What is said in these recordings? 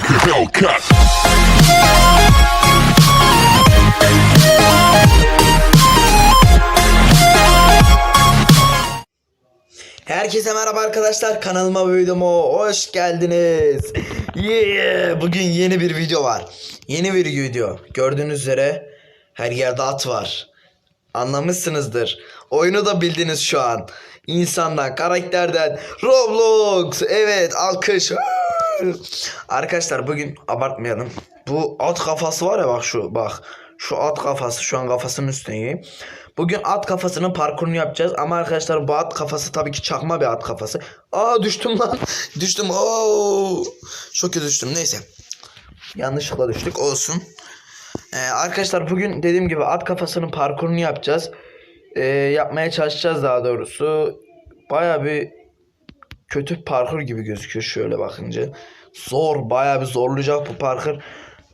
like a Hellcat. Herkese merhaba arkadaşlar kanalıma ve hoş geldiniz. Yeah! Bugün yeni bir video var. Yeni bir video. Gördüğünüz üzere her yerde at var. Anlamışsınızdır. Oyunu da bildiniz şu an. İnsandan, karakterden, Roblox. Evet, alkış. Arkadaşlar bugün abartmayalım. Bu at kafası var ya bak şu bak. Şu at kafası şu an kafasının üstündeyim. Bugün at kafasının parkurunu yapacağız ama arkadaşlar bu at kafası tabii ki çakma bir at kafası. Aa düştüm lan. düştüm. Oo. Çok kötü düştüm. Neyse. Yanlışlıkla düştük. Olsun. Ee, arkadaşlar bugün dediğim gibi at kafasının parkurunu yapacağız. Ee, yapmaya çalışacağız daha doğrusu. Baya bir kötü parkur gibi gözüküyor şöyle bakınca. Zor baya bir zorlayacak bu parkur.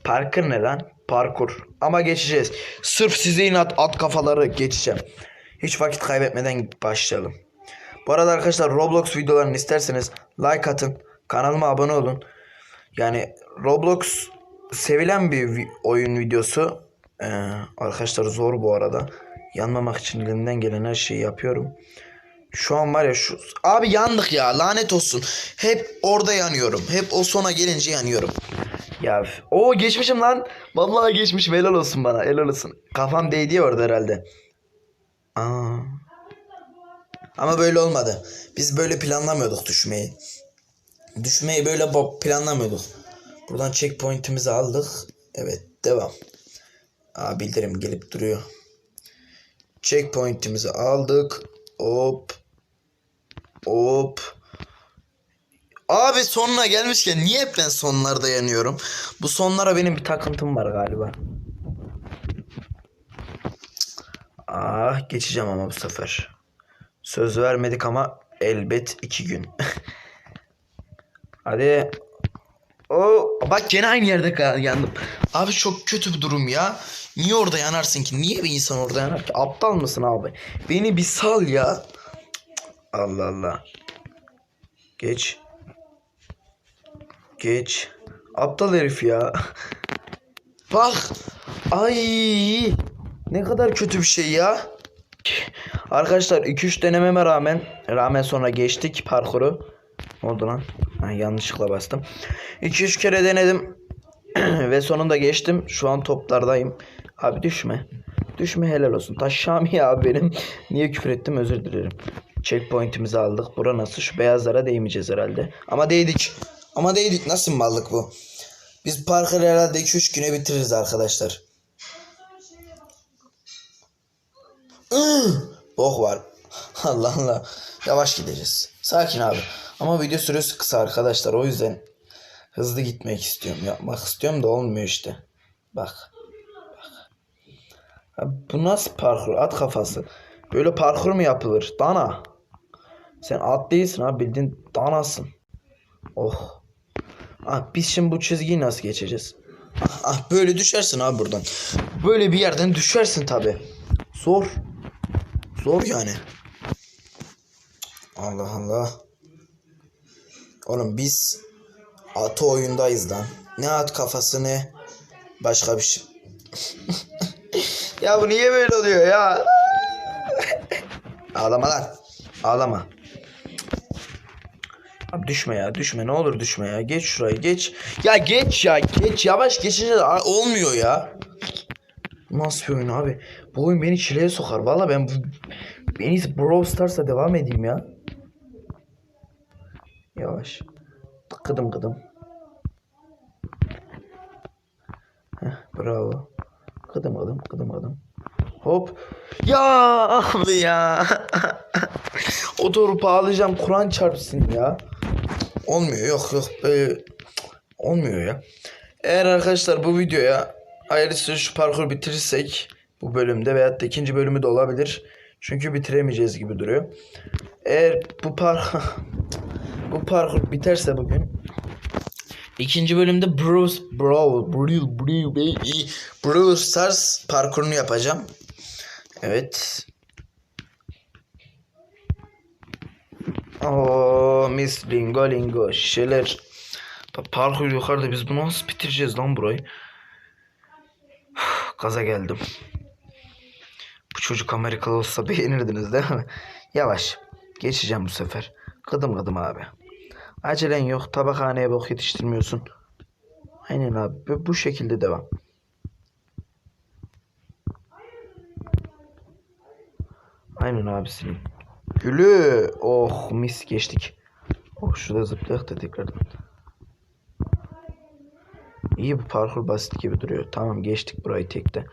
Parkur ne lan? Parkur. Ama geçeceğiz. Sırf size inat at kafaları geçeceğim. Hiç vakit kaybetmeden başlayalım. Bu arada arkadaşlar Roblox videolarını isterseniz like atın. Kanalıma abone olun. Yani Roblox sevilen bir oyun videosu. Ee, arkadaşlar zor bu arada. Yanmamak için elimden gelen her şeyi yapıyorum. Şu an var ya şu... Abi yandık ya lanet olsun. Hep orada yanıyorum. Hep o sona gelince yanıyorum. Ya o geçmişim lan. Vallahi geçmişim helal olsun bana helal olsun. Kafam değdi orada herhalde. Aa. Ama böyle olmadı. Biz böyle planlamıyorduk düşmeyi. Düşmeyi böyle planlamıyorduk. Buradan checkpoint'imizi aldık. Evet devam. Aa bildirim gelip duruyor. Checkpoint'imizi aldık. Hop. Hop. Abi sonuna gelmişken niye hep ben sonlarda yanıyorum? Bu sonlara benim bir takıntım var galiba. Ah geçeceğim ama bu sefer. Söz vermedik ama elbet iki gün. Hadi. O bak gene aynı yerde yandım. Abi çok kötü bir durum ya. Niye orada yanarsın ki? Niye bir insan orada yanar ki? Aptal mısın abi? Beni bir sal ya. Allah Allah. Geç. Geç. Aptal herif ya. Bak. Ay. Ne kadar kötü bir şey ya. Arkadaşlar 2-3 denememe rağmen rağmen sonra geçtik parkuru. Ne oldu lan? Ha, yanlışlıkla bastım. 2-3 kere denedim. Ve sonunda geçtim. Şu an toplardayım. Abi düşme. Düşme helal olsun. Taş Şami ya benim. Niye küfür ettim özür dilerim. Checkpoint'imizi aldık. Bura nasıl? Şu beyazlara değmeyeceğiz herhalde. Ama değdik. Ama değdik. Nasıl mallık bu? Biz parkuru herhalde 2-3 güne bitiririz arkadaşlar. Bok var. Allah Allah. Yavaş gideceğiz. Sakin abi. Ama video süresi kısa arkadaşlar. O yüzden hızlı gitmek istiyorum. Yapmak istiyorum da olmuyor işte. Bak. Bak. Bu nasıl parkur? At kafası. Böyle parkur mu yapılır? Dana. Sen at değilsin ha bildiğin danasın. Oh. Ah, biz şimdi bu çizgiyi nasıl geçeceğiz? Ah, ah, böyle düşersin abi buradan. Böyle bir yerden düşersin tabi. Zor. Zor yani. Allah Allah. Oğlum biz atı oyundayız lan. Ne at kafası ne başka bir şey. ya bu niye böyle oluyor ya? Ağlama lan. Ağlama. Düşme ya düşme ne olur düşme ya. Geç şurayı geç. Ya geç ya geç yavaş geçince olmuyor ya. Nasıl bir oyun abi? Bu oyun beni çileye sokar. Valla ben. En iyisi Stars'a devam edeyim ya. Yavaş. Kıdım kıdım. Heh, bravo. Kıdım kıdım kıdım kıdım. Hop. Ya abi ya. o doğru bağlayacağım. Kur'an çarpsın ya. Olmuyor yok yok böyle olmuyor ya. Eğer arkadaşlar bu videoya hayırlısı şu parkuru bitirirsek bu bölümde veyahut da ikinci bölümü de olabilir. Çünkü bitiremeyeceğiz gibi duruyor. Eğer bu park bu parkur biterse bugün ikinci bölümde Bruce Bro Brawl Brawl Brawl Stars parkurunu yapacağım. Evet. Oo mis lingo lingo. Pa- Parkur yukarıda biz bunu nasıl bitireceğiz lan burayı? Gaza geldim. Bu çocuk Amerikalı olsa beğenirdiniz değil mi? Yavaş. Geçeceğim bu sefer. Kıdım kıdım abi. Acelen yok. Tabakhaneye bok yetiştirmiyorsun. Aynen abi. Bu şekilde devam. Aynen abisinin. Gülü. Oh mis geçtik. Oh şurada zıplayak da tekrardan. İyi bu parkur basit gibi duruyor. Tamam geçtik burayı tekte.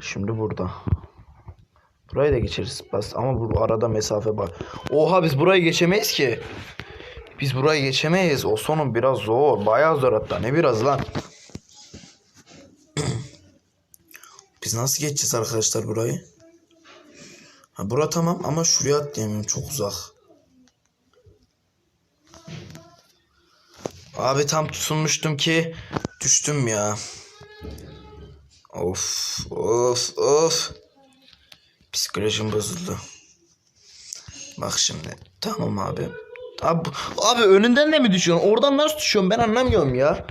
Şimdi burada. Burayı da geçeriz. Bas ama bu arada mesafe var. Oha biz burayı geçemeyiz ki. Biz burayı geçemeyiz. O sonun biraz zor. Bayağı zor hatta. Ne biraz lan. biz nasıl geçeceğiz arkadaşlar burayı? Ha bura tamam ama şuraya atlayamıyorum. Çok uzak. Abi tam tutunmuştum ki düştüm ya. Of of of. Psikolojim bozuldu. Bak şimdi. Tamam abi. Abi, abi önünden de mi düşüyorsun? Oradan nasıl düşüyorsun? Ben anlamıyorum ya.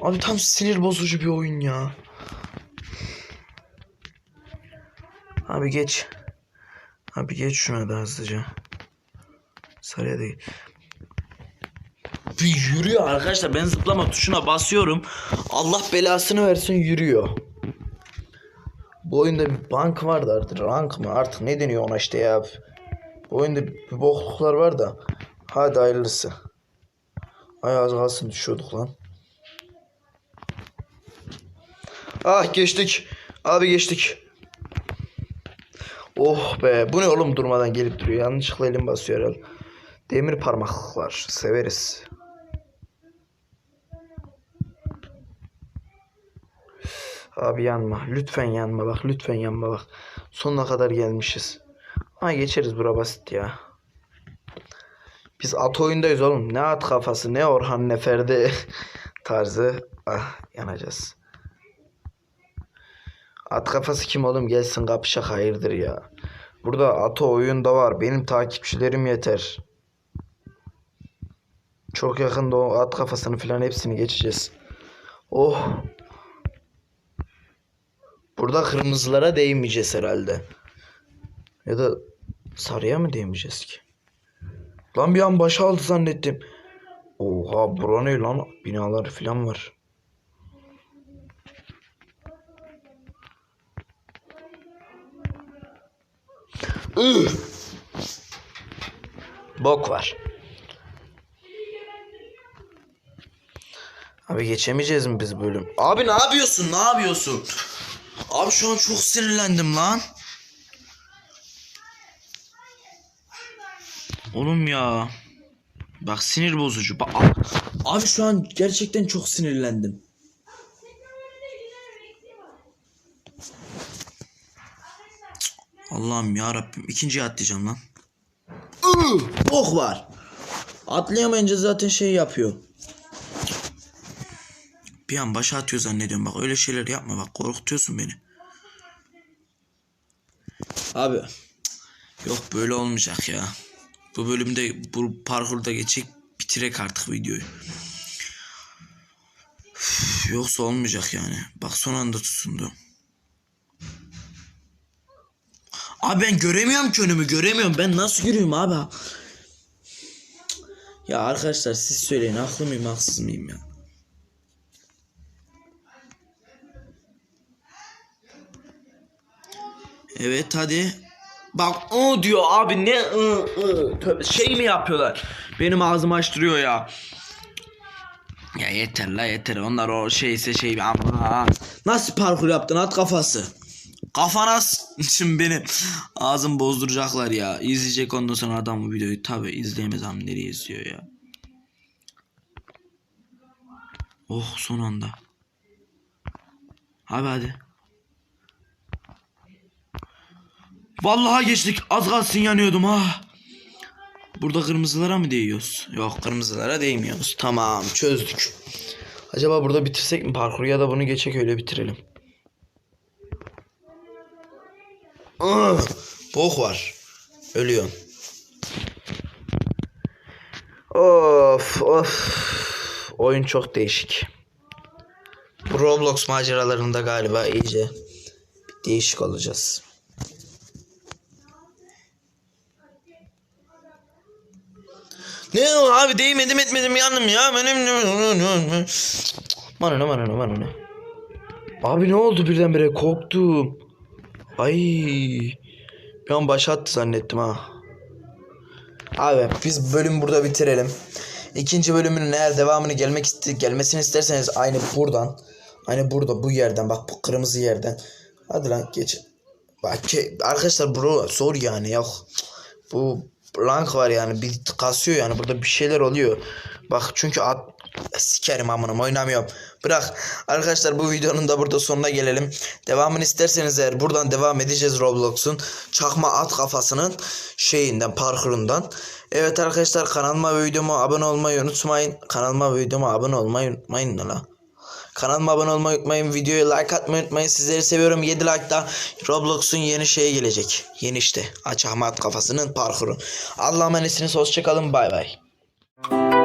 Abi tam sinir bozucu bir oyun ya. Abi geç. Abi geç şuna da hızlıca. Sarıya değil. Bir yürüyor arkadaşlar. Ben zıplama tuşuna basıyorum. Allah belasını versin yürüyor. Bu oyunda bir bank vardı artık. Rank mı artık ne deniyor ona işte ya. Bu oyunda bir bokluklar var da. Hadi hayırlısı. Ay az kalsın düşüyorduk lan. Ah geçtik. Abi geçtik. Oh be. Bu ne oğlum durmadan gelip duruyor. Yanlışlıkla elim basıyor herhalde. Demir parmaklıklar. Severiz. Abi yanma. Lütfen yanma bak. Lütfen yanma bak. Sonuna kadar gelmişiz. Ama geçeriz bura basit ya. Biz at oyundayız oğlum. Ne at kafası ne Orhan ne Ferdi tarzı. Ah yanacağız. At kafası kim oğlum gelsin kapışak hayırdır ya. Burada Ato oyunda var. Benim takipçilerim yeter. Çok yakında o at kafasını falan hepsini geçeceğiz. Oh. Burada kırmızılara değmeyeceğiz herhalde. Ya da sarıya mı değmeyeceğiz ki? Lan bir an başa aldı zannettim. Oha bura ne lan? Binalar falan var. Bok var. Abi geçemeyeceğiz mi biz bölüm? Abi ne yapıyorsun? Ne yapıyorsun? Abi şu an çok sinirlendim lan. Oğlum ya. Bak sinir bozucu. Bak abi şu an gerçekten çok sinirlendim. Allah'ım ya Rabbim ikinciye atlayacağım lan. Bok var. Atlayamayınca zaten şey yapıyor. Bir an başa atıyor zannediyorum bak öyle şeyler yapma bak korkutuyorsun beni. Abi yok böyle olmayacak ya. Bu bölümde bu parkurda geçecek bitirek artık videoyu. Üf, yoksa olmayacak yani. Bak son anda tutundu. Abi ben göremiyorum ki önümü göremiyorum. Ben nasıl yürüyeyim abi? Ya arkadaşlar siz söyleyin haklı mıyım haksız mıyım ya? Evet hadi. Bak o diyor abi ne ı, ı. Tövbe, şey mi yapıyorlar? Benim ağzımı açtırıyor ya. Ya yeter la yeter. Onlar o şeyse şey ama nasıl parkur yaptın at kafası. Kafana şimdi beni ağzım bozduracaklar ya. İzleyecek ondan sonra adam bu videoyu tabi izleyemez ama nereye izliyor ya. Oh son anda. Abi hadi. Vallahi geçtik. Az kalsın yanıyordum ha. Burada kırmızılara mı değiyoruz? Yok kırmızılara değmiyoruz. Tamam çözdük. Acaba burada bitirsek mi parkuru ya da bunu geçek öyle bitirelim. Bok var. Ölüyorsun. Of of. Oyun çok değişik. Roblox maceralarında galiba iyice değişik olacağız. Ne abi değmedim etmedim yandım ya benim Bana ne bana ne ne Abi ne oldu birdenbire korktum Ay. Bir an başlattı zannettim ha. Abi biz bölüm burada bitirelim. İkinci bölümünün eğer devamını gelmek iste gelmesini isterseniz aynı buradan Aynı burada bu yerden bak bu kırmızı yerden. Hadi lan geç. Bak arkadaşlar bro zor yani yok bu rank var yani bir kasıyor yani burada bir şeyler oluyor. Bak çünkü at sikerim amınım oynamıyorum. Bırak arkadaşlar bu videonun da burada sonuna gelelim. Devamını isterseniz eğer buradan devam edeceğiz Roblox'un çakma at kafasının şeyinden parkurundan. Evet arkadaşlar kanalıma ve videoma abone olmayı unutmayın. Kanalıma ve videoma abone olmayı unutmayın la. Kanalıma abone olmayı unutmayın. Videoya like atmayı unutmayın. Sizleri seviyorum. 7 like'da Roblox'un yeni şeyi gelecek. Yeni işte. Aç Ahmet kafasının parkuru. Allah'a emanetsiniz. Hoşçakalın. Bay bay.